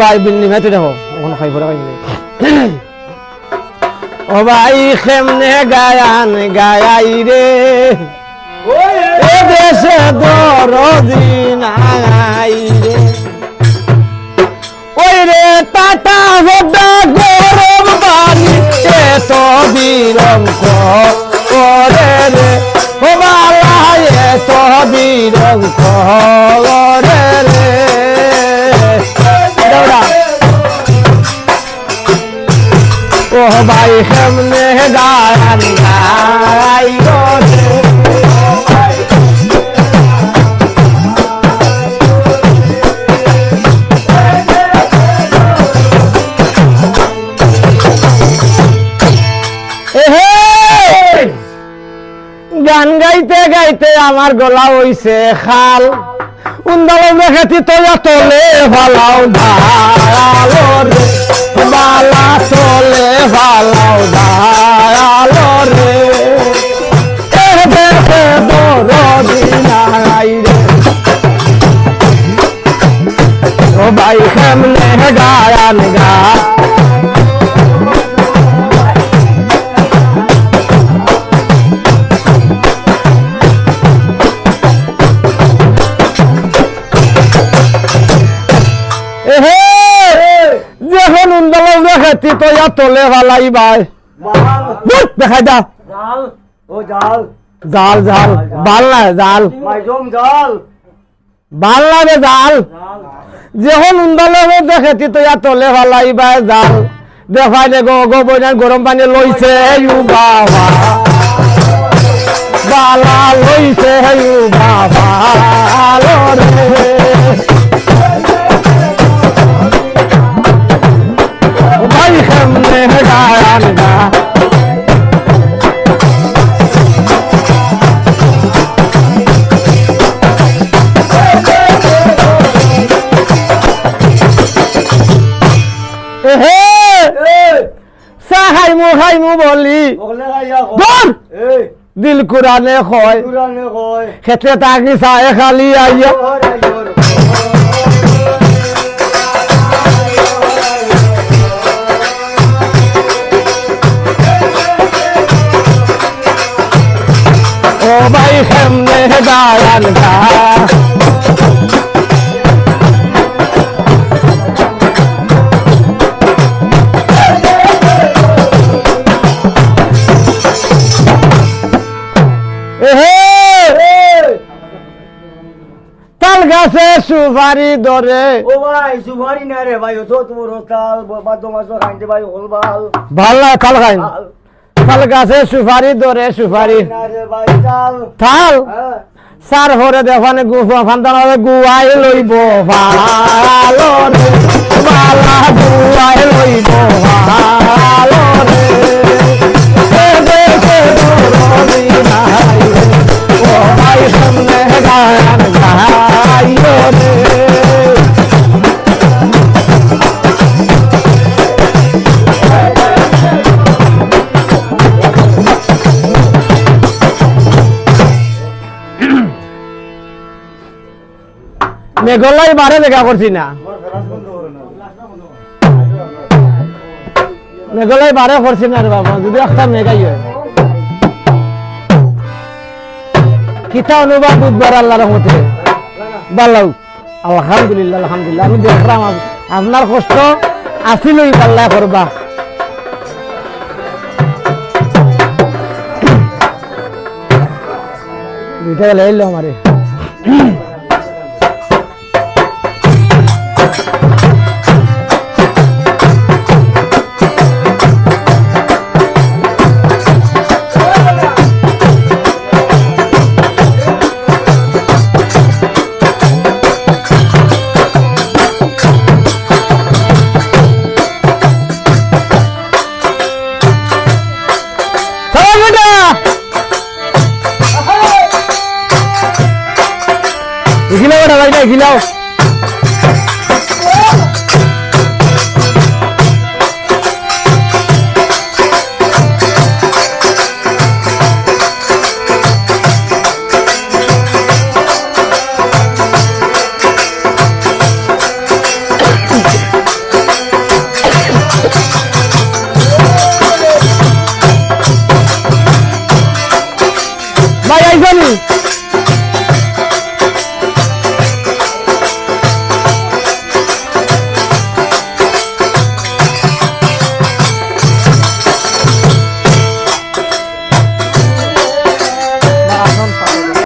ভাই বিন্নি মেতে দেখো। ওখানে খাই খাই ও ভাই গায়ান গায়াই রে। দেশে ওই রে টাটা হোডা গরম বানি এ করে ও বালা এ তো গান গাই গান গাইতে গাইতে আমার গলা হইছে খাল। উন্দালো দেখেছি তোয়া তোলে ভালাও ধারালো রে, বালা তোলে ভালাও ধারালো রে। এ দেখে দরদি নাই রে। ভাই কেমনে গায়ান গা দেখাতি তো ইয়া তোলে ভালাই ভাই। দেখাই দা। জাল। ও জাল। জাল জাল। ভালো না জাল। জাল। ভালো লাগে জাল। জাল। যখন উন্দল দেখাতি তো ইয়া তোলে ভালাই ভাই জাল। দেখাই দে গো গো বইনার গরম পানি লইছে ইউ বাবা। বালা লইছে ইউ বাবা। লো রে। খাইমু খাইমু বলি। কয়। দিল কুরানে কয়। খেতে তাকি চায় খালি আইয়া। ও ভাই কেমনে গায়ান গা গাছে সুপারি ধরে ও ভাই সুভারি না রে ভাই তো তোর তাল বাদ মাস খাইতে ভাই হল বাল। ভালো না তাল খাই তাল। তাল গাছে সুপারি ধরে সুপারি। না রে ভাই তাল। তাল? হ্যাঁ। সার ভরে দেখানে গুফা ফান্তানা গুয়াই লইব ভালো রে। বালা গুয়াই লইব ভালো রে। মেঘলাই বারে দেখা করছি না। মেঘলাই বারে করছি না রে বাবা, যদি একটা মেঘাই হয় কিতা অনুভব বুধবার আল্লাহ রহমতে? ভালো আলহামদুলিল্লাহ আলহামদুলিল্লাহ, আমি দেখলাম আপনার কষ্ট আসিলই পাল্লা করবা। দুইটা গেলে এলো আমারে। না গিলাও Vai aí, Zanin!